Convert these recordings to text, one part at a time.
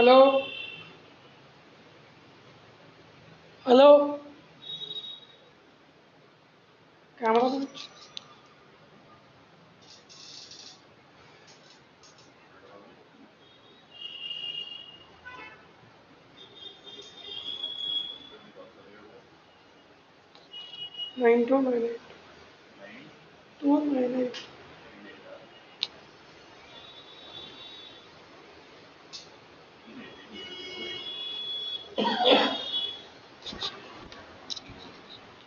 Hello? Hello? Camera? Nine two nine eight. Two nine eight.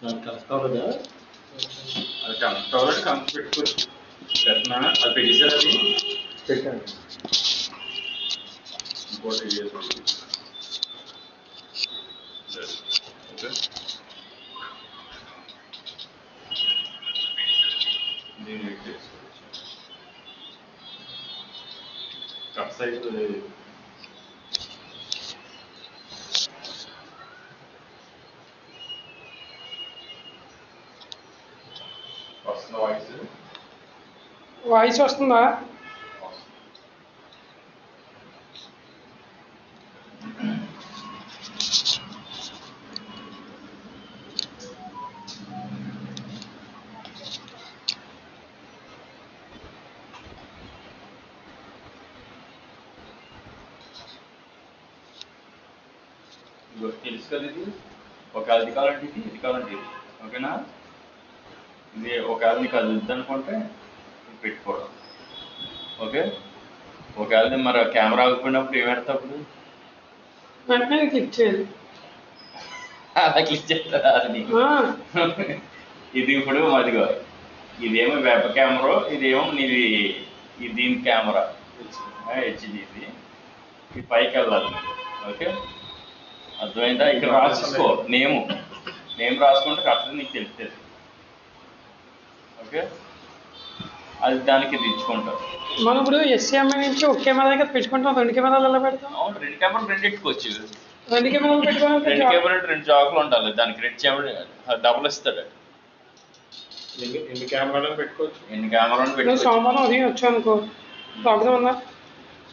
అది కలుసుకోవాలంటే కంపు పెట్టుకోవచ్చు పెట్టినా? అది పెట్టేసారు అది? పెట్టండి ఇంకోటి దీన్ని కట్ సైజ్ వాయిస్ వస్తుందా? ఇదిగో తెలుసు కదా ఇది ఒకవేళ ఇది కావాలంటే ఇది ఇది కావాలంటే ఇది. ఓకేనా? ఇది ఒకవేళ నీకు అది వద్దు అనుకుంటే ఇది పెట్టుకోవడం. ఓకే? ఒకవేళ మరి కెమెరా ఆగిపోయినప్పుడు ఏం పెడతా అప్పుడు వెంటనే క్లిక్ చేయాలి. అలా క్లిక్ చేస్తా అది? ఇది ఇప్పుడు అదిగో ఇదేమో వెబ్ కెమెరా ఇదేమో నీది దీని కెమెరా. హెచ్డి ఇది పైకి వెళ్ళాలి. ఓకే? అర్థమైందా? ఇక్కడ రాసుకో. నేము. నేమ్ రాసుకుంటే కరెక్ట్ నీకు తెలుస్తుంది. ఓకే? అది దానికి దించుకుంటావు మనం ఇప్పుడు ఎస్సీఎంఐ నుంచి ఒక కెమెరా దగ్గర పెట్టుకుంటాం రెండు కెమెరాలు ఎలా పెడతాం? అవును రెండు కెమెరాలు రెండు ఎట్టుకోవచ్చు రెండు కెమెరాలు పెట్టుకోవాలంటే రెండు కెమెరాలు రెండు జాకులు ఉండాలి. దానికి రెండు కెమెరా డబుల్ ఇస్తాడు. ఎన్ని కెమెరాలను పెట్టుకోవచ్చు? ఎన్ని కెమెరాలు నేను పెట్టుకోవచ్చు? సోమవారం ఉదయం వచ్చాను అనుకో ప్రాబ్లం ఉందా?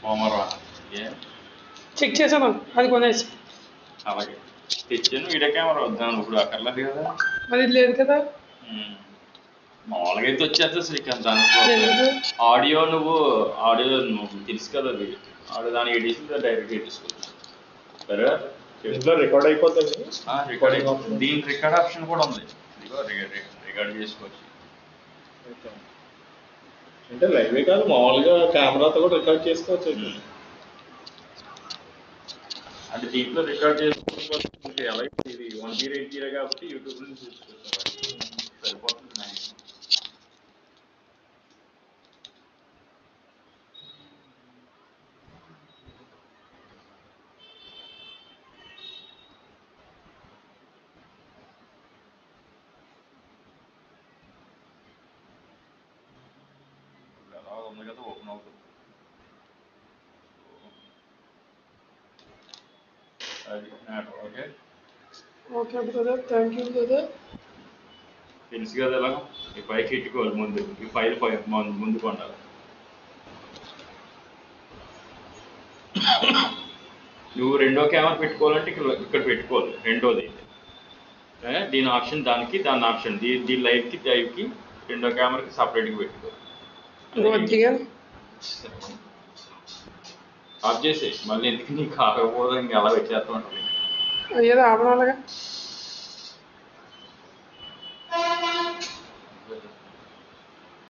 సోమవారం. ఏ? చెక్ చేశాను అది కొనేసి. అలాగే. తెచ్చాను వీడియో కెమెరా వద్దాను ఇప్పుడు అక్కర్లేదు కదా. మరి లేదు కదా. మామూలుగా అయితే వచ్చేస్తా శ్రీకాంత్? దానికి ఆడియో నువ్వు ఆడియో నువ్వు తెలుసు కదా అది. ఆడియో దాని ఎడిషన్ డైరెక్ట్ ఎడిసుకోవచ్చు సరే? ఇంట్లో రికార్డ్ అయిపోతుంది. రికార్డింగ్ దీని రికార్డ్ ఆప్షన్ కూడా ఉంది. రికార్డ్ చేసుకోవచ్చు. అంటే లైవే కాదు మామూలుగా కెమెరాతో కూడా రికార్డ్ చేసుకోవచ్చు. అంటే దీంట్లో రికార్డ్ చేసుకోవచ్చు ఎలా ఇది వన్ జీరో ఎయిట్ జీరో కాబట్టి యూట్యూబ్ నుంచి చూసుకోవచ్చు సరిపోతుంది నాకు. ఇప్పుడు ఎలా ఉంది కదా ఓపెన్ అవుతుంది అది matter okay okay brother thank you brother తెలుసు కదా ఎలా ఈ పైకి ఎట్టుకోవాలి ముందు ఈ ఫైల్ పై ముందు కొండాలి నువ్వు రెండో కెమెరా పెట్టుకోవాలంటే ఇక్కడ ఇక్కడ పెట్టుకోవాలి. రెండోది. దీని ఆప్షన్ దానికి దాని ఆప్షన్ దీ దీని లైట్కి లైవ్కి రెండో కెమెరాకి సపరేట్గా పెట్టుకో. కొద్దిగా ఆఫ్ చేసే మళ్ళీ ఎందుకు నీకు ఆగకపోతే ఇంకా అలా పెట్టేస్తా ఉంటుంది ఏదో ఆపడాలిగా.